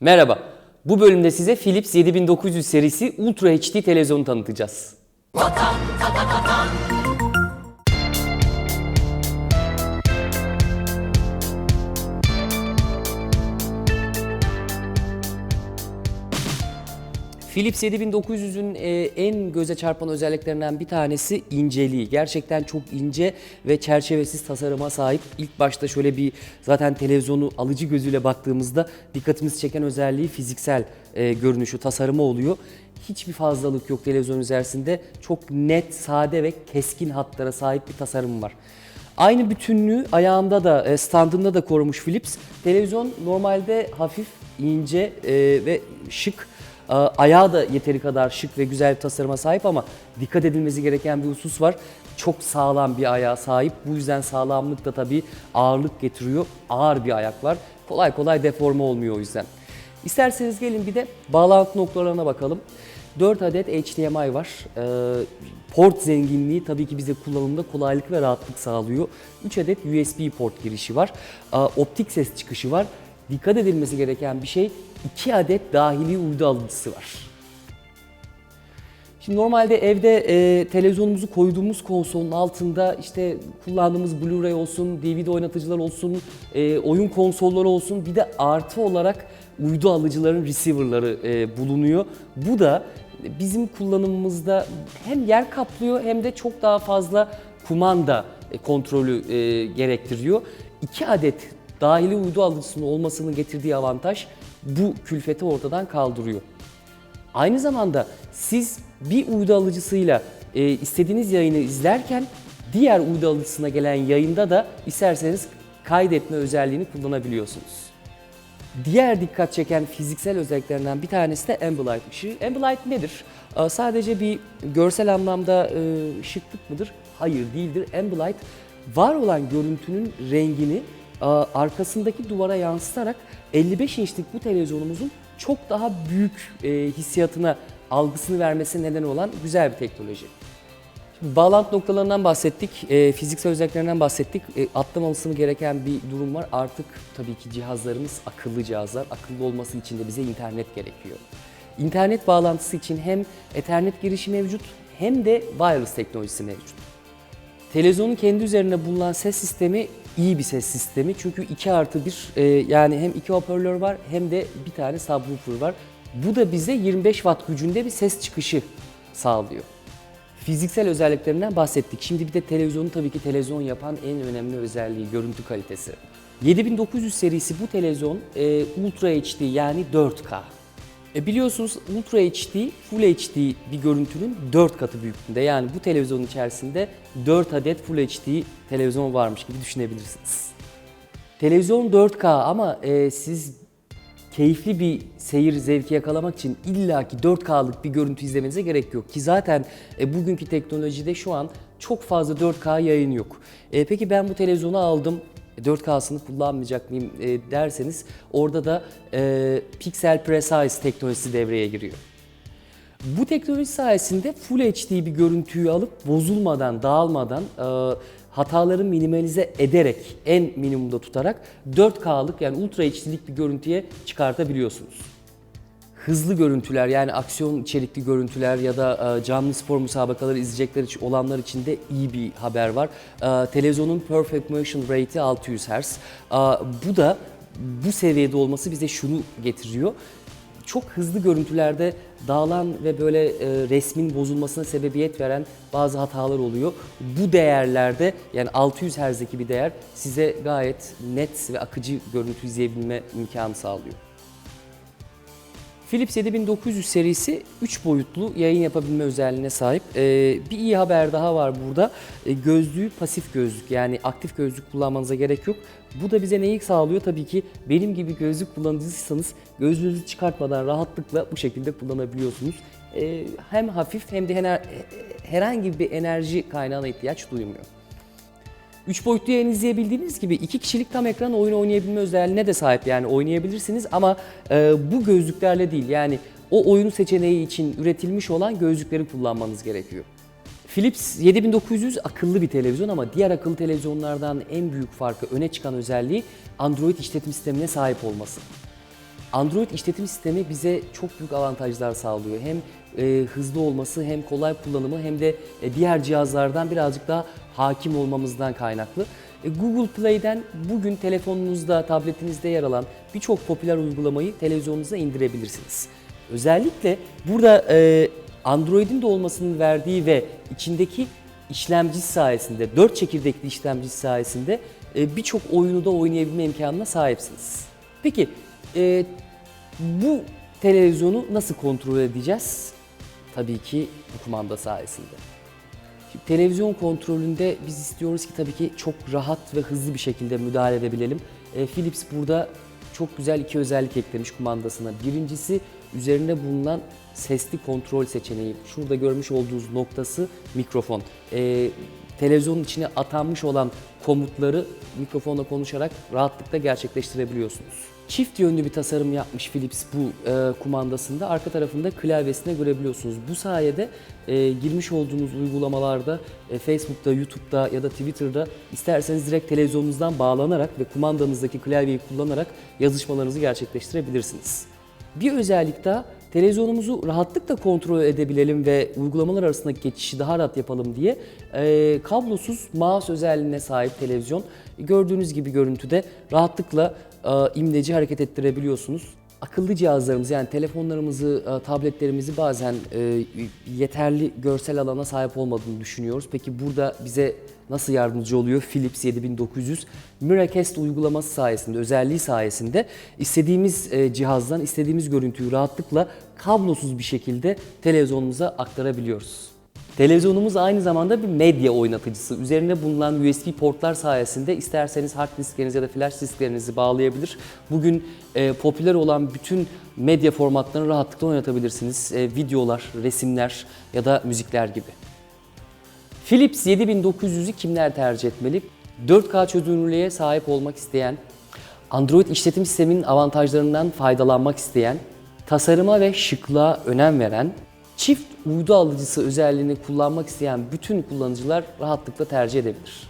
Merhaba. Bu bölümde size Philips 7900 serisi Ultra HD televizyonu tanıtacağız. Philips 7900'ün e, en göze çarpan özelliklerinden bir tanesi inceliği. Gerçekten çok ince ve çerçevesiz tasarıma sahip. İlk başta şöyle bir zaten televizyonu alıcı gözüyle baktığımızda dikkatimizi çeken özelliği fiziksel e, görünüşü, tasarımı oluyor. Hiçbir fazlalık yok televizyon üzerinde. Çok net, sade ve keskin hatlara sahip bir tasarım var. Aynı bütünlüğü ayağında da, e, standında da korumuş Philips. Televizyon normalde hafif, ince ve şık. E, Ayağı da yeteri kadar şık ve güzel bir tasarıma sahip ama dikkat edilmesi gereken bir husus var. Çok sağlam bir ayağa sahip. Bu yüzden sağlamlık da tabii ağırlık getiriyor. Ağır bir ayak var. Kolay kolay deforme olmuyor o yüzden. İsterseniz gelin bir de bağlantı noktalarına bakalım. 4 adet HDMI var. Ee, port zenginliği tabii ki bize kullanımda kolaylık ve rahatlık sağlıyor. 3 adet USB port girişi var. Ee, optik ses çıkışı var. Dikkat edilmesi gereken bir şey 2 adet dahili uydu alıcısı var. Şimdi normalde evde e, televizyonumuzu koyduğumuz konsolun altında işte kullandığımız Blu-ray olsun, DVD oynatıcılar olsun, e, oyun konsolları olsun bir de artı olarak uydu alıcıların receiver'ları e, bulunuyor. Bu da bizim kullanımımızda hem yer kaplıyor hem de çok daha fazla kumanda e, kontrolü e, gerektiriyor. 2 adet dahili uydu alıcısının olmasının getirdiği avantaj bu külfeti ortadan kaldırıyor. Aynı zamanda siz bir uydu alıcısıyla e, istediğiniz yayını izlerken diğer uydu alıcısına gelen yayında da isterseniz kaydetme özelliğini kullanabiliyorsunuz. Diğer dikkat çeken fiziksel özelliklerinden bir tanesi de Ambilight ışığı. Ambilight nedir? Ee, Sadece bir görsel anlamda e, şıklık mıdır? Hayır değildir. Ambilight var olan görüntünün rengini e, arkasındaki duvara yansıtarak 55 inçlik bu televizyonumuzun çok daha büyük e, hissiyatına, algısını vermesine neden olan güzel bir teknoloji. Şimdi bağlantı noktalarından bahsettik, e, fiziksel özelliklerinden bahsettik. E, atlamaması gereken bir durum var. Artık tabii ki cihazlarımız akıllı cihazlar. Akıllı olması için de bize internet gerekiyor. İnternet bağlantısı için hem Ethernet girişi mevcut hem de wireless teknolojisi mevcut. Televizyonun kendi üzerinde bulunan ses sistemi iyi bir ses sistemi. Çünkü 2 artı 1 e, yani hem iki hoparlör var hem de bir tane subwoofer var. Bu da bize 25 watt gücünde bir ses çıkışı sağlıyor. Fiziksel özelliklerinden bahsettik. Şimdi bir de televizyonu tabii ki televizyon yapan en önemli özelliği görüntü kalitesi. 7900 serisi bu televizyon e, Ultra HD yani 4K. E biliyorsunuz Ultra HD, Full HD bir görüntünün 4 katı büyüklüğünde. Yani bu televizyonun içerisinde 4 adet Full HD televizyon varmış gibi düşünebilirsiniz. Televizyon 4K ama e, siz keyifli bir seyir zevki yakalamak için illaki 4K'lık bir görüntü izlemenize gerek yok. Ki zaten e, bugünkü teknolojide şu an çok fazla 4K yayın yok. E, peki ben bu televizyonu aldım, 4K'sını kullanmayacak mıyım e, derseniz orada da e, Pixel Precise teknolojisi devreye giriyor. Bu teknoloji sayesinde Full HD bir görüntüyü alıp bozulmadan, dağılmadan, e, hataları minimalize ederek, en minimumda tutarak 4K'lık yani Ultra HD'lik bir görüntüye çıkartabiliyorsunuz. Hızlı görüntüler yani aksiyon içerikli görüntüler ya da e, canlı spor müsabakaları izleyecekler için olanlar için de iyi bir haber var. E, televizyonun Perfect Motion Rate'i 600 Hz. E, bu da bu seviyede olması bize şunu getiriyor çok hızlı görüntülerde dağılan ve böyle e, resmin bozulmasına sebebiyet veren bazı hatalar oluyor. Bu değerlerde yani 600 Hz'deki bir değer size gayet net ve akıcı görüntü izleyebilme imkanı sağlıyor. Philips 7900 serisi 3 boyutlu yayın yapabilme özelliğine sahip. Ee, bir iyi haber daha var burada. Ee, gözlüğü pasif gözlük yani aktif gözlük kullanmanıza gerek yok. Bu da bize neyi sağlıyor? Tabii ki benim gibi gözlük kullanıcısıysanız gözlüğünüzü çıkartmadan rahatlıkla bu şekilde kullanabiliyorsunuz. Ee, hem hafif hem de herhangi bir enerji kaynağına ihtiyaç duymuyor. 3 boyutlu yayın izleyebildiğiniz gibi iki kişilik tam ekran oyun oynayabilme özelliğine de sahip yani oynayabilirsiniz ama e, bu gözlüklerle değil yani o oyun seçeneği için üretilmiş olan gözlükleri kullanmanız gerekiyor. Philips 7900 akıllı bir televizyon ama diğer akıllı televizyonlardan en büyük farkı öne çıkan özelliği Android işletim sistemine sahip olması. Android işletim sistemi bize çok büyük avantajlar sağlıyor. Hem e, hızlı olması hem kolay kullanımı hem de e, diğer cihazlardan birazcık daha hakim olmamızdan kaynaklı. E, Google Play'den bugün telefonunuzda, tabletinizde yer alan birçok popüler uygulamayı televizyonunuza indirebilirsiniz. Özellikle burada e, Android'in de olmasının verdiği ve içindeki işlemcisi sayesinde, 4 çekirdekli işlemcisi sayesinde e, birçok oyunu da oynayabilme imkanına sahipsiniz. Peki e, bu televizyonu nasıl kontrol edeceğiz? Tabii ki bu kumanda sayesinde. Şimdi televizyon kontrolünde biz istiyoruz ki tabii ki çok rahat ve hızlı bir şekilde müdahale edebilelim. E, Philips burada çok güzel iki özellik eklemiş kumandasına. Birincisi üzerinde bulunan sesli kontrol seçeneği. Şurada görmüş olduğunuz noktası mikrofon. E, televizyonun içine atanmış olan komutları mikrofonla konuşarak rahatlıkla gerçekleştirebiliyorsunuz. Çift yönlü bir tasarım yapmış Philips bu e, kumandasında. Arka tarafında klavyesine görebiliyorsunuz. Bu sayede e, girmiş olduğunuz uygulamalarda e, Facebook'ta, YouTube'da ya da Twitter'da isterseniz direkt televizyonunuzdan bağlanarak ve kumandanızdaki klavyeyi kullanarak yazışmalarınızı gerçekleştirebilirsiniz. Bir özellik daha televizyonumuzu rahatlıkla kontrol edebilelim ve uygulamalar arasındaki geçişi daha rahat yapalım diye e, kablosuz mouse özelliğine sahip televizyon gördüğünüz gibi görüntüde rahatlıkla imleci hareket ettirebiliyorsunuz. Akıllı cihazlarımız yani telefonlarımızı, e, tabletlerimizi bazen e, yeterli görsel alana sahip olmadığını düşünüyoruz. Peki burada bize nasıl yardımcı oluyor? Philips 7900 Miracast uygulaması sayesinde, özelliği sayesinde istediğimiz e, cihazdan istediğimiz görüntüyü rahatlıkla kablosuz bir şekilde televizyonumuza aktarabiliyoruz. Televizyonumuz aynı zamanda bir medya oynatıcısı. Üzerinde bulunan USB portlar sayesinde isterseniz hard disklerinizi ya da flash disklerinizi bağlayabilir. Bugün e, popüler olan bütün medya formatlarını rahatlıkla oynatabilirsiniz. E, videolar, resimler ya da müzikler gibi. Philips 7900'ü kimler tercih etmeli? 4K çözünürlüğe sahip olmak isteyen, Android işletim sisteminin avantajlarından faydalanmak isteyen, tasarıma ve şıklığa önem veren, çift uydu alıcısı özelliğini kullanmak isteyen bütün kullanıcılar rahatlıkla tercih edebilir.